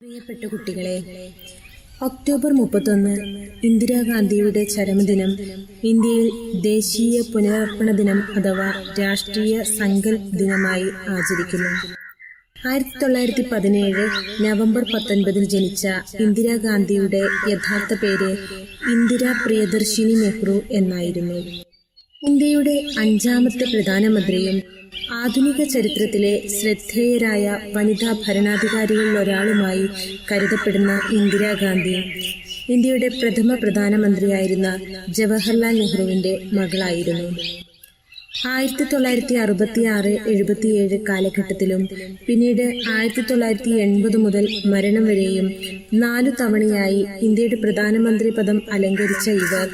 പ്രിയപ്പെട്ട കുട്ടികളെ ഒക്ടോബർ മുപ്പത്തൊന്ന് ഇന്ദിരാഗാന്ധിയുടെ ചരമദിനം ഇന്ത്യയിൽ ദേശീയ പുനരർപ്പണ ദിനം അഥവാ രാഷ്ട്രീയ സങ്കൽപ് ദിനമായി ആചരിക്കുന്നു. ആയിരത്തി തൊള്ളായിരത്തി പതിനേഴ് നവംബർ പത്തൊൻപതിൽ ജനിച്ച ഇന്ദിരാഗാന്ധിയുടെ യഥാർത്ഥ പേര് ഇന്ദിരാ പ്രിയദർശിനി നെഹ്റു എന്നായിരുന്നു. ഇന്ത്യയുടെ അഞ്ചാമത്തെ പ്രധാനമന്ത്രിയും ആധുനിക ചരിത്രത്തിലെ ശ്രദ്ധേയരായ വനിതാ ഭരണാധികാരികളിൽ ഒരാളുമായി കരുതപ്പെടുന്ന ഇന്ദിരാഗാന്ധി ഇന്ത്യയുടെ പ്രഥമ പ്രധാനമന്ത്രിയായിരുന്ന ജവഹർലാൽ നെഹ്റുവിന്റെ മകളായിരുന്നു. ആയിരത്തി തൊള്ളായിരത്തി അറുപത്തി ആറ് എഴുപത്തിയേഴ് കാലഘട്ടത്തിലും പിന്നീട് ആയിരത്തി തൊള്ളായിരത്തി എൺപത് മുതൽ മരണം വരെയും നാലു തവണയായി ഇന്ത്യയുടെ പ്രധാനമന്ത്രി പദം അലങ്കരിച്ച ഇവർ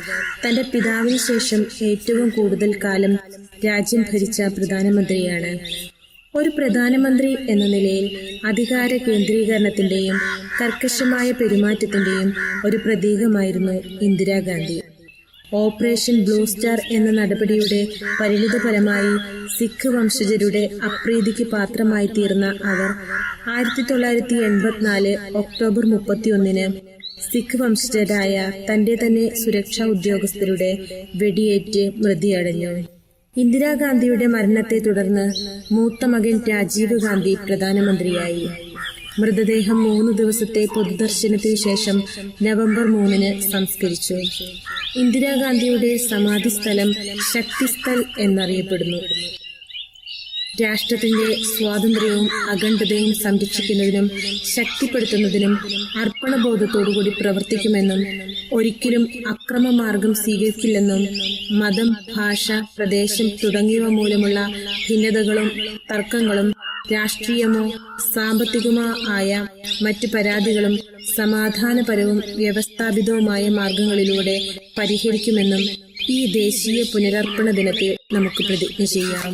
തന്റെ പിതാവിന് ശേഷം ഏറ്റവും കൂടുതൽ കാലം രാജ്യം ഭരിച്ച പ്രധാനമന്ത്രിയാണ്. ഒരു പ്രധാനമന്ത്രി എന്ന നിലയിൽ അധികാര കേന്ദ്രീകരണത്തിന്റെയും കർക്കശമായ പെരുമാറ്റത്തിന്റെയും ഒരു പ്രതീകമായിരുന്നു ഇന്ദിരാഗാന്ധി. ഓപ്പറേഷൻ ബ്ലൂ സ്റ്റാർ എന്ന നടപടിയുടെ പരിണിതഫലമായി സിഖ് വംശജരുടെ അപ്രീതിക്ക് പാത്രമായി തീർന്ന അവർ ആയിരത്തി തൊള്ളായിരത്തി എൺപത്തിനാല് ഒക്ടോബർ മുപ്പത്തിയൊന്നിന് സിഖ് വംശജരായ തന്റെ തന്നെ സുരക്ഷാ ഉദ്യോഗസ്ഥരുടെ വെടിയേറ്റ് മൃതിയടഞ്ഞു. ഇന്ദിരാഗാന്ധിയുടെ മരണത്തെ തുടർന്ന് മൂത്ത മകൻ രാജീവ് ഗാന്ധി പ്രധാനമന്ത്രിയായി. മൃതദേഹം മൂന്ന് ദിവസത്തെ പൊതുദർശനത്തിന് ശേഷം നവംബർ മൂന്നിന് സംസ്കരിച്ചു. ഇന്ദിരാഗാന്ധിയുടെ സമാധി സ്ഥലം ശക്തിസ്ഥൽ എന്നറിയപ്പെടുന്നു. രാഷ്ട്രത്തിന്റെ സ്വാതന്ത്ര്യവും അഖണ്ഡതയും സംരക്ഷിക്കുന്നതിനും ശക്തിപ്പെടുത്തുന്നതിനും അർപ്പണബോധത്തോടുകൂടി പ്രവർത്തിക്കുമെന്നും ഒരിക്കലും അക്രമമാർഗം സ്വീകരിക്കില്ലെന്നും മതം ഭാഷ പ്രദേശം തുടങ്ങിയവ മൂലമുള്ള ഭിന്നതകളും തർക്കങ്ങളും രാഷ്ട്രീയമോ സാമ്പത്തികമോ ആയ മറ്റു പരാതികളും സമാധാനപരവും വ്യവസ്ഥാപിതവുമായ മാർഗങ്ങളിലൂടെ പരിഹരിക്കുമെന്നും ഈ ദേശീയ പുനരർപ്പണ ദിനത്തിൽ നമുക്ക് പ്രതിജ്ഞ ചെയ്യാം.